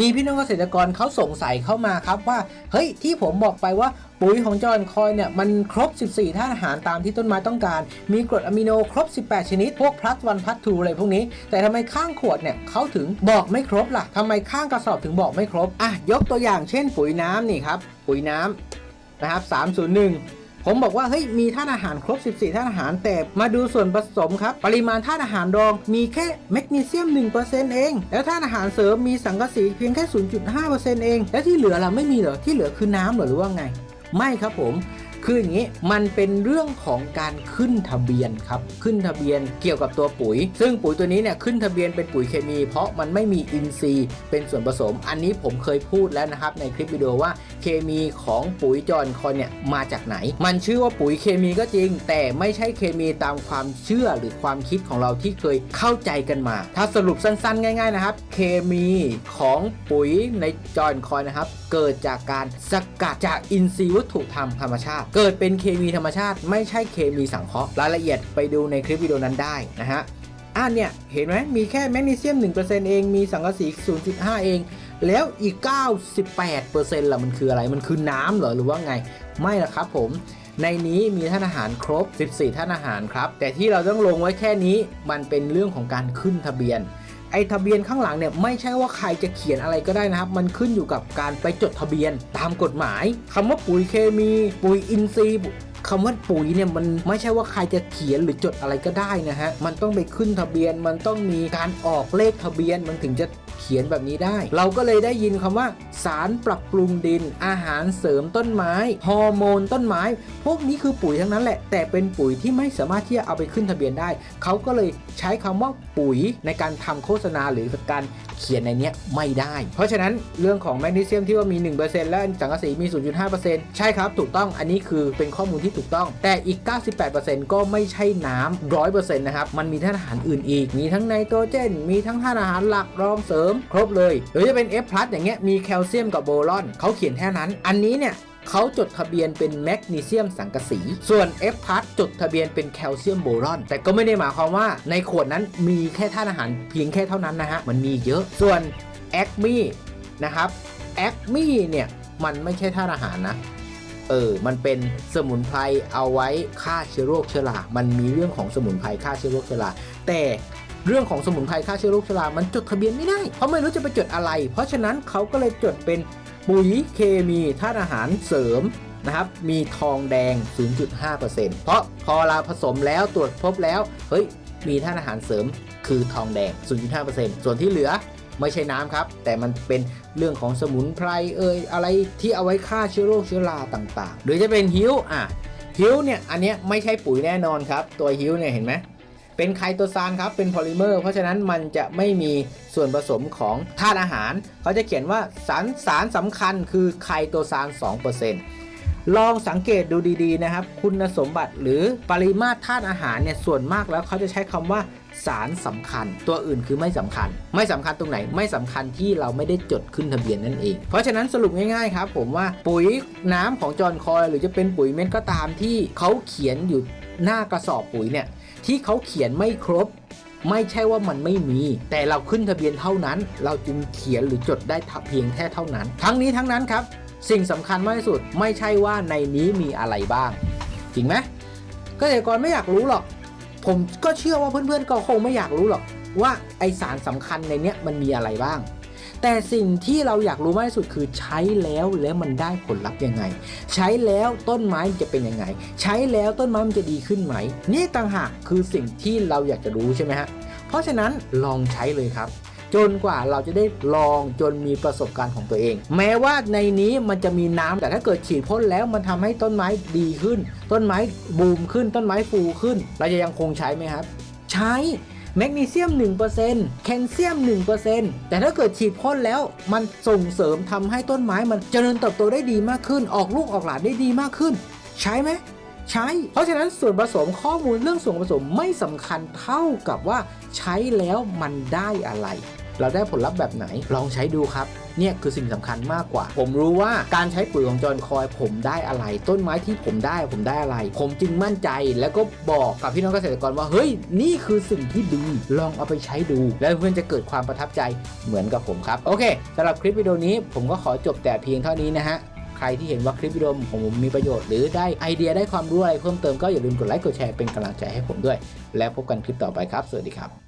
มีพี่น้องเกษตรกรเขาสงสัยเข้ามาครับว่า เฮ้ยที่ผมบอกไปว่าปุ๋ยของจอห์นคอยเนี่ยมันครบ 14ธาตุอาหารตามที่ต้นไม้ต้องการ มีกรดอะมิโนครบ 18 ชนิด พวกพลัสวันพลัสทูอะไรพวกนี้ แต่ทำไมข้างขวดเนี่ยเขาถึงบอกไม่ครบล่ะทำไมข้างกระสอบถึงบอกไม่ครบ อะ ยกตัวอย่างเช่นปุ๋ยน้ำนี่ครับ ปุ๋ยน้ำนะครับ301 ผมบอกว่าเฮ้ยมีธาตุอาหารครบ 14ธาตุอาหารแต่มาดูส่วนผสมครับ ปริมาณธาตุอาหารรองมีแค่แมกนีเซียม 1%เอง แล้วธาตุอาหารเสริมมีสังกะสีเพียงแค่ 0.5%เอง แล้วที่เหลือเราไม่มีเหรอที่เหลือคือน้ำเหรอหรือว่าไง ไม่ครับผม คืออย่างนี้มันเป็นเรื่องของการขึ้นทะเบียนครับขึ้นทะเบียนเกี่ยวกับตัวปุ๋ย ซึ่งปุ๋ยตัวนี้เนี่ยขึ้นทะเบียนเป็นปุ๋ยเคมี เพราะมันไม่มีอินทรีย์เป็นส่วนผสม อันนี้ผมเคยพูดแล้วนะครับในคลิปวิดีโอว่าเคมีของปุ๋ยจอนคอนเนี่ยมาจากไหน มันชื่อว่าปุ๋ยเคมีก็จริง แต่ไม่ใช่เคมีตามความเชื่อหรือความคิดของเราที่เคยเข้าใจกันมา ถ้าสรุปสั้นๆ ง่าย ๆนะครับ เคมีของปุ๋ยในจอนคอนนะครับเกิดจากการสกัดจากอินทรีย์วัตถุธรรมธรรมชาติเกิดเป็นเคมีธรรมชาติ ไม่ใช่เคมีสังเคราะห์รายละเอียดไปดูในคลิปวิดีโอนั้นได้นะฮะอ่าเนี่ย เห็นไหมมีแค่แมกนีเซียม 1%เอง มีสังกะสี 0.5 เอง แล้วอีก 98%ล่ะมันคืออะไร มันคือน้ำเหรอ หรือว่าไง ไม่ละครับผม ในนี้มีท่านอาหารครบ 14 ท่านอาหารครับ แต่ที่เราต้องลงไว้แค่นี้ มันเป็นเรื่องของการขึ้นทะเบียน อ้ทะเบียนข้างหลังเนี่ยไม่ใช่ว่าใครจะเขียนอะไรก็ได้นะครับ มันขึ้นอยู่กับการไปจดทะเบียนตามกฎหมายคำว่าปุ๋ยเคมี ปุ๋ยอินทรีย์คำว่าปุ๋ยเนี่ยมันไม่ใช่ว่าใครจะเขียนหรือจดอะไรก็ได้นะฮะ มันต้องไปขึ้นทะเบียน มันต้องมีการออกเลขทะเบียน มันถึงจะ เขียนแบบนี้ได้ เราก็เลยได้ยินคำว่า สารปรับปรุงดิน อาหารเสริมต้นไม้ฮอร์โมนต้นไม้ พวกนี้คือปุ๋ยทั้งนั้นแหละ แต่เป็นปุ๋ยที่ไม่สามารถที่จะเอาไปขึ้นทะเบียนได้ เขาก็เลยใช้คำว่าปุ๋ยในการทำโฆษณาหรือการเขียนในนี้ไม่ได้ เพราะฉะนั้นเรื่องของแมกนีเซียมที่ว่ามี 1%และสังกะสีมี 0.5%ใช่ครับ ถูกต้องอันนี้คือเป็นข้อมูลที่ถูกต้อง แต่อีก 98%ก็ไม่ใช่น้ำ100%นะครับ มันมีธาตุอาหารอื่นอีก มีทั้งไนโตรเจน มีทั้งธาตุอาหารหลักรองเสริมครบเลย หรือจะเป็น F+ อย่างเงี้ยมีแคลเซียมกับโบรอนเขาเขียนแค่นั้น อันนี้เนี่ยเขาจดทะเบียนเป็นแมกนีเซียมสังกะสี ส่วน F พัทจดทะเบียนเป็นแคลเซียมโบรอน แต่ก็ไม่ได้หมายความว่าในขวดนั้นมีแค่ธาตุอาหารเพียงแค่เท่านั้นนะฮะ มันมีเยอะ ส่วนแอคมีนะครับแอคมีเนี่ยมันไม่ใช่ธาตุอาหารนะเออ มันเป็นสมุนไพรเอาไว้ฆ่าเชื้อโรคเชื้อรา มันมีเรื่องของสมุนไพรฆ่าเชื้อโรคเชื้อรา แต่ เรื่องของสมุนไพรฆ่าเชื้อโรคชรา มันจดทะเบียนไม่ได้ เพราะไม่รู้จะไปจดอะไร เพราะฉะนั้นเขาก็เลยจดเป็นปุ๋ยเคมีธาตุอาหารเสริมนะครับมีทองแดง 0.5%เพราะพอเราผสมแล้วตรวจพบแล้ว เฮ้ย มีธาตุอาหารเสริมคือทองแดง 0.5%ส่วนที่เหลือไม่ใช่น้ำครับ แต่มันเป็นเรื่องของสมุนไพรเอ่ยอะไรที่เอาไว้ฆ่าเชื้อโรคเชื้อราต่าง ๆ หรือจะเป็นฮิ้วอะฮิ้วเนี่ยอันเนี้ยไม่ใช่ปุ๋ยแน่นอนครับ ตัวฮิ้วเนี่ยเห็นไหม เป็นไคโตซานครับ เป็นโพลิเมอร์เพราะฉะนั้นมันจะไม่มีส่วนผสมของธาตุอาหาร เขาจะเขียนว่าสารสารสำคัญคือไคโตซาน 2%ลองสังเกตดูดีๆนะครับ คุณสมบัติหรือปริมาตรธาตุอาหารเนี่ยส่วนมากแล้วเขาจะใช้คำว่าสารสำคัญ ตัวอื่นคือไม่สำคัญ ไม่สำคัญตรงไหนไม่สำคัญที่เราไม่ได้จดขึ้นทะเบียนนั่นเอง เพราะฉะนั้นสรุปง่ายๆครับผมว่าปุ๋ยน้ำของจอห์นคอย หรือจะเป็นปุ๋ยเม็ดก็ตามที่เขาเขียนอยู่หน้ากระสอบปุ๋ยเนี่ย ที่เขาเขียนไม่ครบ ไม่ใช่ว่ามันไม่มี แต่เราขึ้นทะเบียนเท่านั้น เราจึงเขียนหรือจดได้เพียงแค่เท่านั้น ทั้งนี้ทั้งนั้นครับ สิ่งสำคัญมากที่สุดไม่ใช่ว่าในนี้มีอะไรบ้าง จริงไหมเกษตรกรไม่อยากรู้หรอก ผมก็เชื่อว่าเพื่อนๆก็คงไม่อยากรู้หรอกว่าไอสารสำคัญในเนี้ยมันมีอะไรบ้าง แต่สิ่งที่เราอยากรู้มากที่สุดคือใช้แล้วแล้วมันได้ผลลัพธ์ยังไง ใช้แล้วต้นไม้จะเป็นยังไง ใช้แล้วต้นไม้มันจะดีขึ้นไหม นี่ต่างหากคือสิ่งที่เราอยากจะรู้ใช่ไหมฮะเพราะฉะนั้นลองใช้เลยครับจนกว่าเราจะได้ลองจนมีประสบการณ์ของตัวเอง แม้ว่าในนี้มันจะมีน้ำแต่ถ้าเกิดฉีดพ่นแล้วมันทำให้ต้นไม้ดีขึ้น ต้นไม้บูมขึ้น ต้นไม้ฟูขึ้น เราจะยังคงใช้ไหมครับ ใช้ แมกนีเซียม 1%แคลเซียม 1%แต่ถ้าเกิดฉีดพ่นแล้วมันส่งเสริมทำให้ต้นไม้มันเจริญเติบโตได้ดีมากขึ้น ออกลูกออกหลานได้ดีมากขึ้น ใช่ไหมใช้ เพราะฉะนั้นส่วนผสมข้อมูลเรื่องส่วนผสมไม่สำคัญเท่ากับว่าใช้แล้วมันได้อะไร เราได้ผลลัพธ์แบบไหนลองใช้ดูครับเนี่ยคือสิ่งสำคัญมากกว่า ผมรู้ว่าการใช้ปุ๋ยของจอนคอย ผมได้อะไร ต้นไม้ที่ผมได้ผมได้อะไร ผมจึงมั่นใจแล้วก็บอกกับพี่น้องเกษตรกรว่าเฮ้ยนี่คือสิ่งที่ดีลองเอาไปใช้ดู แล้วเพื่อนจะเกิดความประทับใจเหมือนกับผมครับ โอเคสำหรับคลิปวิดีโอนี้ผมก็ขอจบแต่เพียงเท่านี้นะฮะใครที่เห็นว่าคลิปวิดีโอของผมมีประโยชน์หรือได้ไอเดียได้ความรู้อะไรเพิ่มเติมก็อย่าลืมกดไลค์กดแชร์เป็นกำลังใจให้ผมด้วย และพบกันคลิปต่อไปครับ สวัสดีครับ